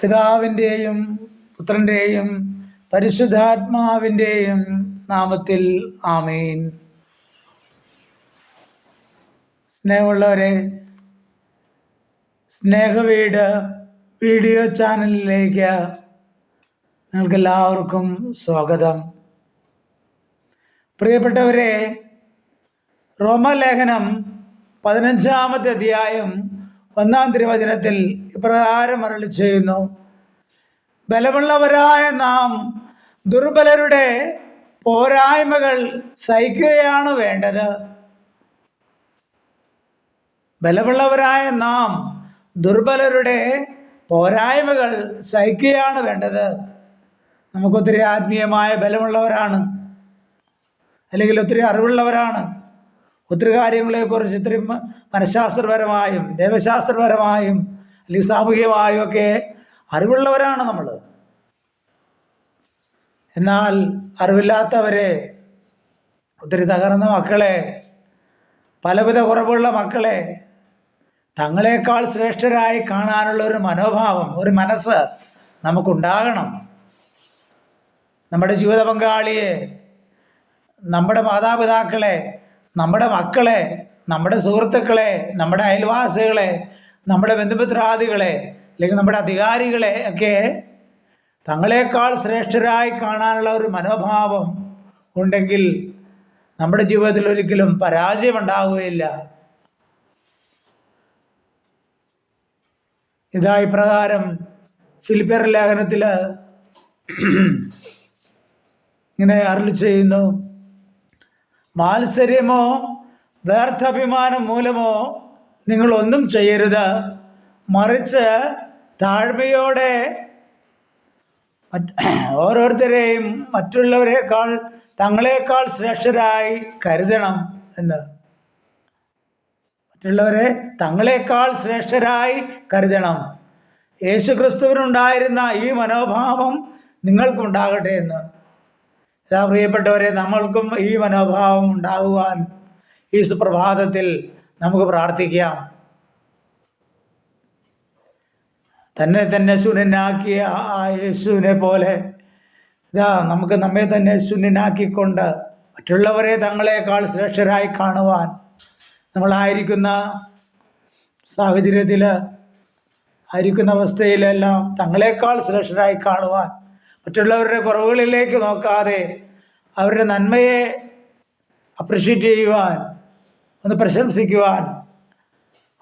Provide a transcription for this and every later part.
പിതാവിന്റെയും പുത്രന്റെയും പരിശുദ്ധാത്മാവിന്റെയും നാമത്തിൽ ആമേൻ. സ്നേഹമുള്ളവരെ സ്നേഹവീട് വീഡിയോ ചാനലിലേക്ക് നിങ്ങൾക്കെല്ലാവർക്കും സ്വാഗതം. പ്രിയപ്പെട്ടവരെ റോമലേഖനം പതിനഞ്ചാമത്തെ അധ്യായം ഒന്നാം തിരുവചനത്തിൽ ഇപ്രകാരം അരളി ചെയ്യുന്നു. ബലമുള്ളവരായ നാം ദുർബലരുടെ പോരായ്മകൾ സഹിക്കുകയാണ് വേണ്ടത്. ബലമുള്ളവരായ നാം ദുർബലരുടെ പോരായ്മകൾ സഹിക്കുകയാണ് വേണ്ടത്. നമുക്കൊത്തിരി ആത്മീയമായ ബലമുള്ളവരാണ്. അല്ലെങ്കിൽ ഒത്തിരി അറിവുള്ളവരാണ്. ഒത്തിരി കാര്യങ്ങളെക്കുറിച്ച് മ- മനഃശാസ്ത്രപരമായും ദേവശാസ്ത്രപരമായും അല്ലെങ്കിൽ സാമൂഹികമായും ഒക്കെ അറിവുള്ളവരാണ് നമ്മൾ. എന്നാൽ അറിവില്ലാത്തവരെ ഒത്തിരി തകർന്ന മക്കളെ പലവിധ കുറവുള്ള മക്കളെ തങ്ങളെക്കാൾ ശ്രേഷ്ഠരായി കാണാനുള്ള ഒരു മനോഭാവം ഒരു മനസ്സ് നമുക്കുണ്ടാകണം. നമ്മുടെ ജീവിത പങ്കാളിയെ നമ്മുടെ മാതാപിതാക്കളെ നമ്മുടെ മക്കളെ നമ്മുടെ സുഹൃത്തുക്കളെ നമ്മുടെ അയൽവാസികളെ നമ്മുടെ ബന്ധുമിത്രാദികളെ അല്ലെങ്കിൽ നമ്മുടെ അധികാരികളെ ഒക്കെ തങ്ങളെക്കാൾ ശ്രേഷ്ഠരായി കാണാനുള്ള ഒരു മനോഭാവം ഉണ്ടെങ്കിൽ നമ്മുടെ ജീവിതത്തിൽ ഒരിക്കലും പരാജയമുണ്ടാവുകയില്ല. ഇതാ ഇപ്രകാരം ഫിലിപ്പിയർ ലേഖനത്തിൽ ഇങ്ങനെ അരുളി ചെയ്യുന്നു. മാത്സര്യമോ വ്യർത്ഥാഭിമാനം മൂലമോ നിങ്ങളൊന്നും ചെയ്യരുത്. മറിച്ച് താഴ്മയോടെ ഓരോരുത്തരെയും മറ്റുള്ളവരെക്കാൾ തങ്ങളെക്കാൾ ശ്രേഷ്ഠരായി കരുതണം എന്ന്. മറ്റുള്ളവരെ തങ്ങളെക്കാൾ ശ്രേഷ്ഠരായി കരുതണം. യേശുക്രിസ്തുവിനുണ്ടായിരുന്ന ഈ മനോഭാവം നിങ്ങൾക്കുണ്ടാകട്ടെ എന്ന്. ഇതാ പ്രിയപ്പെട്ടവരെ നമ്മൾക്കും ഈ മനോഭാവം ഉണ്ടാകുവാൻ ഈ സുപ്രഭാതത്തിൽ നമുക്ക് പ്രാർത്ഥിക്കാം. തന്നെ തന്നെ ശൂന്യനാക്കിയ ആ യേശുവിനെ പോലെ ഇതാ നമുക്ക് നമ്മെ തന്നെ ശൂന്യനാക്കിക്കൊണ്ട് മറ്റുള്ളവരെ തങ്ങളെക്കാൾ ശ്രേഷ്ഠരായി കാണുവാൻ നമ്മളായിരിക്കുന്ന സാഹചര്യത്തിൽ ആയിരിക്കുന്ന അവസ്ഥയിലെല്ലാം തങ്ങളെക്കാൾ ശ്രേഷ്ഠരായി കാണുവാൻ മറ്റുള്ളവരുടെ കുറവുകളിലേക്ക് നോക്കാതെ അവരുടെ നന്മയെ അപ്രിഷ്യേറ്റ് ചെയ്യുവാൻ ഒന്ന് പ്രശംസിക്കുവാൻ.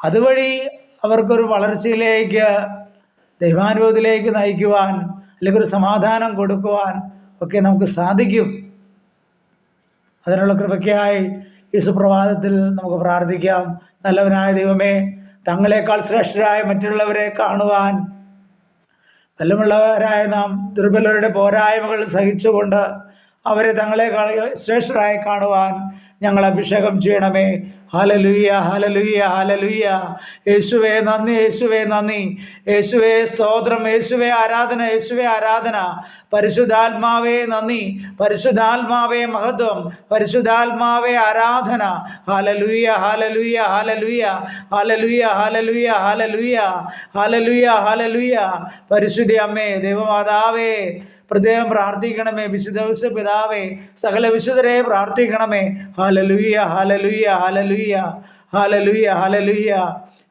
അതുവഴി അവർക്കൊരു വളർച്ചയിലേക്ക് ദൈവാനുഭവത്തിലേക്ക് നയിക്കുവാൻ അല്ലെങ്കിൽ ഒരു സമാധാനം കൊടുക്കുവാൻ ഒക്കെ നമുക്ക് സാധിക്കും. അതിനുള്ള കൃപയ്ക്കായി ഈ സുപ്രഭാതത്തിൽ നമുക്ക് പ്രാർത്ഥിക്കാം. നല്ലവനായ ദൈവമേ തങ്ങളെക്കാൾ ശ്രേഷ്ഠരായ മറ്റുള്ളവരെ കാണുവാൻ ബലമുള്ളവരായ നാം ദുർബലരുടെ പോരായ്മകൾ സഹിച്ചുകൊണ്ട് അവരെ തങ്ങളെ ശ്രേഷ്ഠരായി കാണുവാൻ ഞങ്ങൾ അഭിഷേകം ചെയ്യണമേ. ഹലലുയ്യ ഹലലുയ്യ ഹലലുയ്യ യേശുവേ നന്ദി യേശുവേ നന്ദി. യേശുവേ സ്തോത്രം യേശുവേ ആരാധന യേശുവേ ആരാധന. പരിശുദ്ധാത്മാവേ നന്ദി. പരിശുദ്ധാത്മാവേ മഹത്വം. പരിശുദ്ധാത്മാവേ ആരാധന. ഹലലുയ്യ ഹലലുയ്യ ഹലലുയ്യ ഹലലുയ്യ ഹലലുയ്യ ഹലലുയ്യ ഹലലുയ്യ ഹലലുയ്യ പരിശുദ്ധി അമ്മേ ദൈവമാതാവേ. പ്രത്യേകം പ്രാർത്ഥിക്കണമേ. വിശുദ്ധ പിതാവേ സകല വിശുദ്ധരെ പ്രാർത്ഥിക്കണമേ. ഹാലലുയ്യ ഹാലലുയ്യ ഹാലലുയ്യ ഹാലലുയ്യ ഹാലലുയ്യ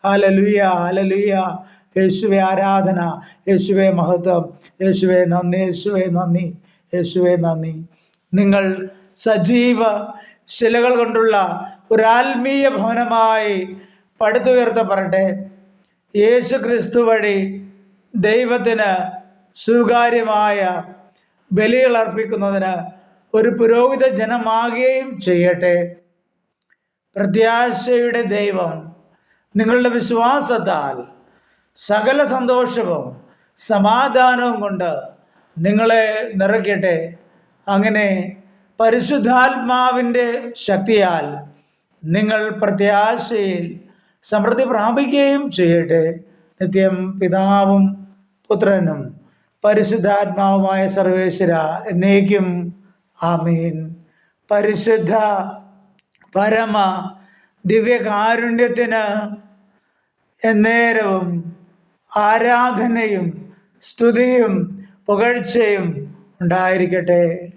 ഹാലലുയ്യ ഹാലലുയ്യ യേശുവെ ആരാധന യേശുവെ മഹത്വം യേശുവെ നന്ദി യേശുവെ നന്ദി യേശുവെ നന്ദി. നിങ്ങൾ സജീവ ശിലകൾ കൊണ്ടുള്ള ഒരു ഭവനമായി പടുത്തുയർത്തപ്പെടട്ടെ. യേശു ക്രിസ്തു വഴി ദൈവത്തിന് സ്വീകാര്യമായ ബലികൾ അർപ്പിക്കുന്നതിന് ഒരു പുരോഹിത ജനമാകുകയും ചെയ്യട്ടെ. പ്രത്യാശയുടെ ദൈവം നിങ്ങളുടെ വിശ്വാസത്താൽ സകല സന്തോഷവും സമാധാനവും കൊണ്ട് നിങ്ങളെ നിറയ്ക്കട്ടെ. അങ്ങനെ പരിശുദ്ധാത്മാവിന്റെ ശക്തിയാൽ നിങ്ങൾ പ്രത്യാശയിൽ സമൃദ്ധി പ്രാപിക്കുകയും ചെയ്യട്ടെ. നിത്യം പിതാവും പുത്രനും പരിശുദ്ധാത്മാവുമായ സർവേശ്വര എന്നേക്കും ആമീൻ. പരിശുദ്ധ പരമ ദിവ്യകാരുണ്യത്തിന് എന്നേരവും ആരാധനയും സ്തുതിയും പുകഴ്ചയും ഉണ്ടായിരിക്കട്ടെ.